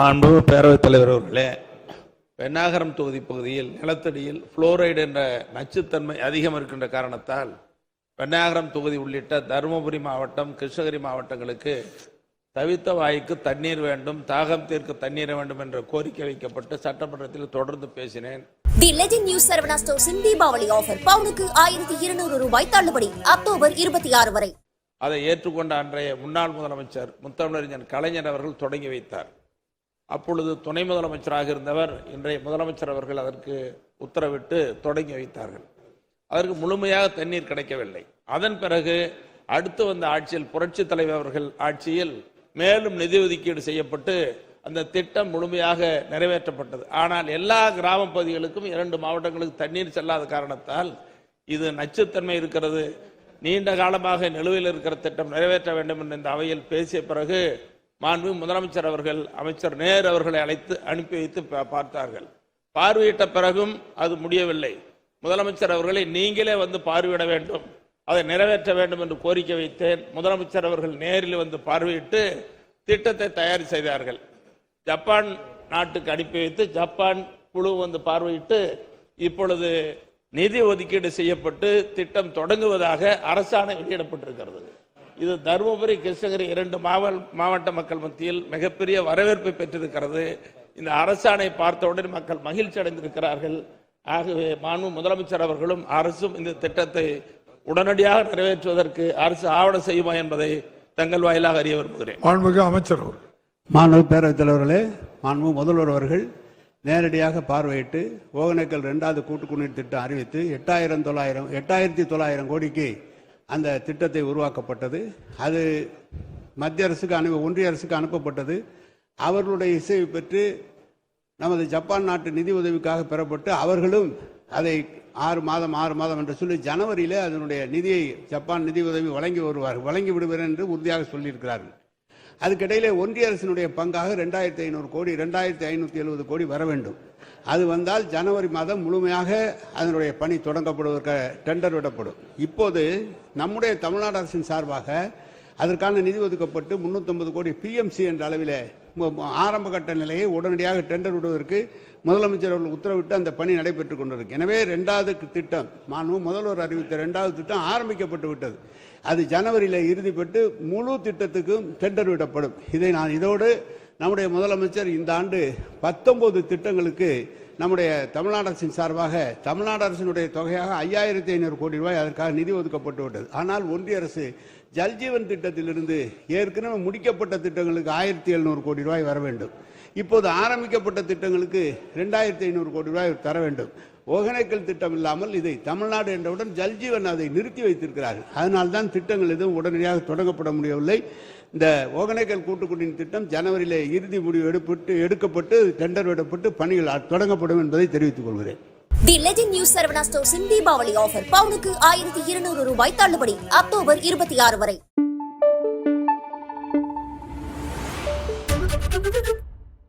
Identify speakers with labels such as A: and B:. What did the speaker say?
A: மாண்பு பேரவைத் தலைவர் அவர்களே. பெண்ணாகரம் தொகுதி பகுதியில் நிலத்தடியில் புளோரைடு என்ற நச்சுத்தன்மை அதிகம் இருக்கின்ற காரணத்தால் பெண்ணாகரம் தொகுதி உள்ளிட்ட தருமபுரி மாவட்டம் கிருஷ்ணகிரி மாவட்டங்களுக்கு தவித்த வாய்க்கு தண்ணீர் வேண்டும் தாகம் தீர்க்க தண்ணீர் வேண்டும் என்ற கோரிக்கை வைக்கப்பட்டு சட்டமன்றத்தில் தொடர்ந்து பேசினேன்.
B: தி லெஜெண்ட் நியூஸ் சரவணா ஸ்டோர்ஸின் தீபாவளி ஆஃபர் பவுனுக்கு ஆயிரத்தி இருநூறு ரூபாய் தள்ளுபடி அக்டோபர் இருபத்தி ஆறு வரை.
A: அதை ஏற்றுக்கொண்ட அன்றைய முன்னாள் முதலமைச்சர் முத்தமிழறிஞர் கலைஞர் அவர்கள் தொடங்கி வைத்தார். அப்பொழுது துணை முதலமைச்சராக இருந்தவர் இன்றைய முதலமைச்சர் அவர்கள் அதற்கு உத்தரவிட்டு தொடங்கி வைத்தார்கள். அதற்கு முழுமையாக தண்ணீர் கிடைக்கவில்லை. அதன் பிறகு அடுத்து வந்த ஆட்சியில் புரட்சி தலைவர் அவர்கள் ஆட்சியில் மேலும் நிதி ஒதுக்கீடு செய்யப்பட்டு அந்த திட்டம் முழுமையாக நிறைவேற்றப்பட்டது. ஆனால் எல்லா கிராம பகுதிகளுக்கும் இரண்டு மாவட்டங்களுக்கு தண்ணீர் செல்லாத காரணத்தால் இது நச்சுத்தன்மை இருக்கிறது. நீண்ட காலமாக நிலுவையில் இருக்கிற திட்டம் நிறைவேற்ற வேண்டும் என்று இந்த அவையில் பேசிய பிறகு மாண்பு முதலமைச்சர் அவர்கள் அமைச்சர் நேர் அவர்களை அழைத்து அனுப்பி வைத்து பா- பார்த்தார்கள். பார்வையிட்ட பிறகும் அது முடியவில்லை. முதலமைச்சர் அவர்களை நீங்களே வந்து பார்வையிட வேண்டும். அதை நிறைவேற்ற வேண்டும் என்று கோரிக்கை வைத்தேன். முதலமைச்சர் அவர்கள் நேரில் வந்து பார்வையிட்டு திட்டத்தை தயார் செய்தார்கள். ஜப்பான் நாட்டுக்கு அனுப்பி வைத்து ஜப்பான் குழு வந்து பார்வையிட்டு இப்பொழுது நிதி ஒதுக்கீடு செய்யப்பட்டு திட்டம் தொடங்குவதாக அரசாணை வெளியிடப்பட்டிருக்கிறது. இது தருமபுரி கிருஷ்ணகிரி இரண்டு மாவல் மாவட்ட மக்கள் மத்தியில் மிகப்பெரிய வரவேற்பை பெற்றிருக்கிறது. இந்த அரசாணை பார்த்தவுடன் மக்கள் மகிழ்ச்சி அடைந்திருக்கிறார்கள். ஆகவே மாண்பு முதலமைச்சர் அவர்களும் அரசும் இந்த திட்டத்தை உடனடியாக நிறைவேற்றுவதற்கு அரசு ஆவணம் செய்யுமா என்பதை தங்கள் வாயிலாக அறிய விரும்புகிறேன்.
C: மாண்புமிகு அமைச்சர் அவர்கள்.
D: மாண்பு பேரவைத் தலைவர்களே மாண்பு முதல்வர் அவர்கள் நேரடியாக பார்வையிட்டு ஓகனேக்கல் ரெண்டாவது கூட்டு குடிநீர் திட்டம் அறிவித்து எட்டாயிரம் தொள்ளாயிரம் எட்டாயிரத்தி தொள்ளாயிரம் கோடிக்கு அந்த திட்டத்தை உருவாக்கப்பட்டது. அது மத்திய அரசுக்கு அனுப்ப ஒன்றிய அரசுக்கு அனுப்பப்பட்டது. அவர்களுடைய இசைவை பெற்று நமது ஜப்பான் நாட்டு நிதி உதவிக்காக பெறப்பட்டு அவர்களும் அதை ஆறு மாதம் ஆறு மாதம் என்று சொல்லி ஜனவரியில் அதனுடைய நிதியை ஜப்பான் நிதி உதவி வழங்கி வருவார் வழங்கி விடுவார் என்று உறுதியாக சொல்லியிருக்கிறார்கள். அதுக்கிடையிலே ஒன்றிய அரசினுடைய பங்காக ரெண்டாயிரத்தி ஐநூறு கோடி ரெண்டாயிரத்தி ஐநூற்றி எழுபது கோடி வர வேண்டும். அது வந்தால் ஜனவரி மாதம் முழுமையாக அதனுடைய பணி தொடங்கப்படுவதற்கு டெண்டர் விடப்படும். இப்போது நம்முடைய தமிழ்நாடு அரசின் சார்பாக அதற்கான நிதி ஒதுக்கப்பட்டு 350 கோடி பிஎம்சி என்ற அளவில் ஆரம்ப கட்ட நிலையை உடனடியாக டெண்டர் விடுவதற்கு முதலமைச்சர் அவர்கள் உத்தரவிட்டு அந்த பணி நடைபெற்றுக் கொண்டிருக்கு. எனவே ரெண்டாவது திட்டம் மாண்பு முதல்வர் அறிவித்த ரெண்டாவது திட்டம் ஆரம்பிக்கப்பட்டு விட்டது. அது ஜனவரியில் இறுதிப்பட்டு முழு திட்டத்துக்கும் டெண்டர் விடப்படும். இதை நான் இதோடு நம்முடைய முதலமைச்சர் இந்த ஆண்டு பத்தொன்பது திட்டங்களுக்கு நம்முடைய தமிழ்நாடு அரசின் சார்பாக தமிழ்நாடு அரசினுடைய தொகையாக ஐயாயிரத்தி ஐநூறு கோடி ரூபாய் அதற்காக நிதி ஒதுக்கப்பட்டு விட்டது. ஆனால் ஒன்றிய அரசு ஜல்ஜீவன் திட்டத்திலிருந்து ஏற்கனவே முடிக்கப்பட்ட திட்டங்களுக்கு ஆயிரத்தி எழுநூறு கோடி ரூபாய் வர வேண்டும். இப்போது ஆரம்பிக்கப்பட்ட திட்டங்களுக்கு ரெண்டாயிரத்தி ஐநூறு கோடி ரூபாய் தர வேண்டும். ஒகேனக்கல் திட்டம் இல்லாமல் இதை தமிழ்நாடு என்றவுடன் ஜல்ஜீவன் அதை நிறுத்தி வைத்திருக்கிறார்கள். அதனால்தான் திட்டங்கள் எதுவும் உடனடியாக தொடங்கப்பட முடியவில்லை. இந்த ஒகேனக்கல் கூட்டுக்குடியின் திட்டம் ஜனவரியில் இறுதி முடிவு எடுப்பட்டு எடுக்கப்பட்டு டெண்டர் விடப்பட்டு பணிகள் தொடங்கப்படும் என்பதை தெரிவித்துக் கொள்கிறேன்.
B: தி லெஜெண்ட் நியூஸ் சரவணா ஸ்டோர்ஸின் தீபாவளி ஆஃபர் பவுனுக்கு ஆயிரத்தி இருநூறு ரூபாய் தள்ளுபடி. அக்டோபர் இருபத்தி ஆறு வரை.